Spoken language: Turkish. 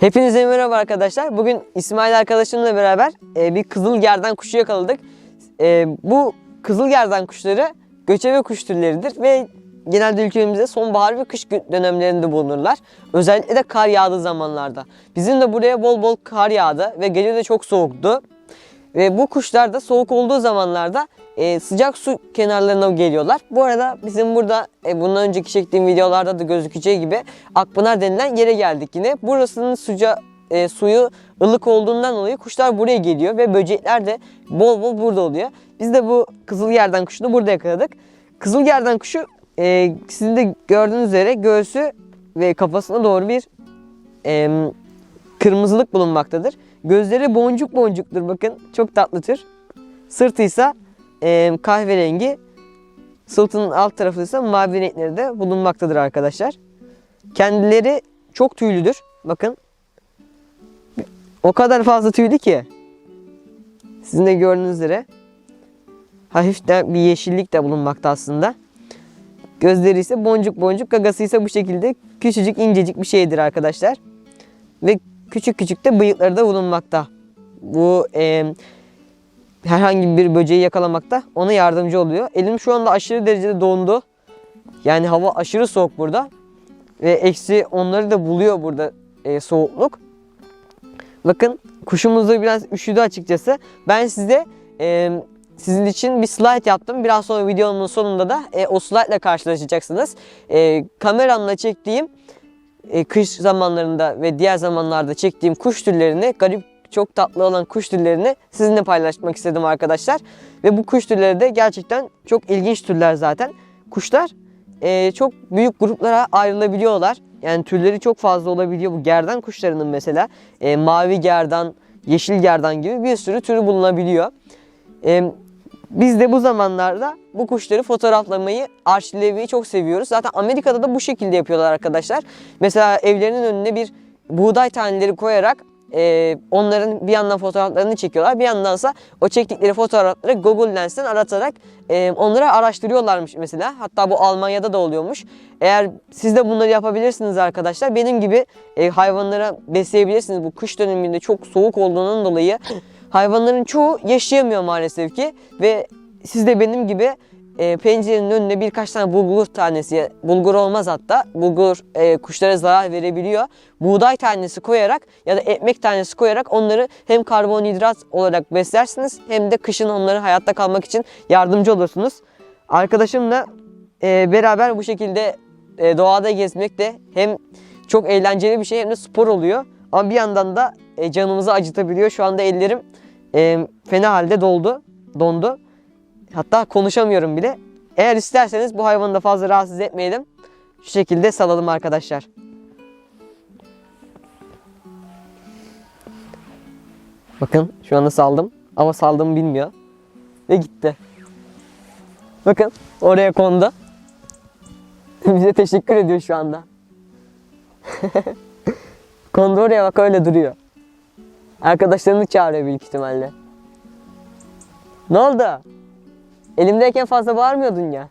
Hepinize merhaba arkadaşlar. Bugün İsmail arkadaşımla beraber e, bir kızılgerdan kuşu yakaladık. E, bu kızılgerdan kuşları göçebe kuş türleridir ve genelde ülkemizde sonbahar ve kış dönemlerinde bulunurlar. Özellikle de kar yağdığı zamanlarda. Bizim de buraya bol bol kar yağdı ve gece de çok soğuktu. Ve bu kuşlar da soğuk olduğu zamanlarda e, sıcak su kenarlarına geliyorlar. Bu arada bizim burada e, bundan önceki çektiğim videolarda da gözükeceği gibi Akpınar denilen yere geldik yine. Burasının suca, e, suyu ılık olduğundan dolayı kuşlar buraya geliyor ve böcekler de bol bol burada oluyor. Biz de bu kızılgerdan kuşunu burada yakaladık. Kızılgerdan kuşu e, sizin de gördüğünüz üzere göğsü ve kafasına doğru bir e, kırmızılık bulunmaktadır. Gözleri boncuk boncuktur bakın çok tatlıdır. Sırtı ise e, kahverengi. Sırtının alt tarafı ise mavi renkleri de bulunmaktadır arkadaşlar. Kendileri çok tüylüdür. Bakın. O kadar fazla tüylü ki. Sizin de gördüğünüz üzere. Hafif bir yeşillik de bulunmakta aslında. Gözleri ise boncuk boncuk, gagası ise bu şekilde küçücük incecik bir şeydir arkadaşlar. Ve küçük küçük de bıyıkları da bulunmakta. Bu e, herhangi bir böceği yakalamakta ona yardımcı oluyor. Elim şu anda aşırı derecede dondu. Yani hava aşırı soğuk burada. Ve eksi onları da buluyor burada e, soğukluk. Bakın kuşumuz da biraz üşüdü açıkçası. Ben size e, sizin için bir slide yaptım. Biraz sonra videomun sonunda da e, o slide ile karşılaşacaksınız. E, kameramla çektiğim e, kış zamanlarında ve diğer zamanlarda çektiğim kuş türlerini, garip çok tatlı olan kuş türlerini sizinle paylaşmak istedim arkadaşlar. Ve bu kuş türleri de gerçekten çok ilginç türler zaten. Kuşlar e, çok büyük gruplara ayrılabiliyorlar. Yani türleri çok fazla olabiliyor. Bu gerdan kuşlarının mesela e, mavi gerdan, yeşil gerdan gibi bir sürü türü bulunabiliyor. E, biz de bu zamanlarda bu kuşları fotoğraflamayı, arşivlemeyi çok seviyoruz. Zaten Amerika'da da bu şekilde yapıyorlar arkadaşlar. Mesela evlerinin önüne bir buğday taneleri koyarak e, onların bir yandan fotoğraflarını çekiyorlar. Bir yandansa o çektikleri fotoğrafları Google Lens'ten aratarak e, onları araştırıyorlarmış mesela. Hatta bu Almanya'da da oluyormuş. Eğer siz de bunları yapabilirsiniz arkadaşlar. Benim gibi e, hayvanlara besleyebilirsiniz. Bu kış döneminde çok soğuk olduğundan dolayı hayvanların çoğu yaşayamıyor maalesef ki. Ve siz de benim gibi e, pencerenin önüne birkaç tane bulgur tanesi, bulgur olmaz hatta, bulgur e, kuşlara zarar verebiliyor. Buğday tanesi koyarak ya da ekmek tanesi koyarak onları hem karbonhidrat olarak beslersiniz hem de kışın onları hayatta kalmak için yardımcı olursunuz. Arkadaşımla e, beraber bu şekilde e, doğada gezmek de hem çok eğlenceli bir şey hem de spor oluyor. Ama bir yandan da e, canımızı acıtabiliyor. Şu anda ellerim e, fena halde doldu, dondu. Hatta konuşamıyorum bile. Eğer isterseniz bu hayvanı da fazla rahatsız etmeyelim. Şu şekilde salalım arkadaşlar. Bakın şu anda saldım. Ama saldığımı bilmiyor. Ve gitti. Bakın oraya kondu. Bize teşekkür ediyor şu anda. kondu oraya bak öyle duruyor. Arkadaşlarını çağırıyor büyük ihtimalle. Ne oldu? Elimdeyken fazla bağırmıyordun ya.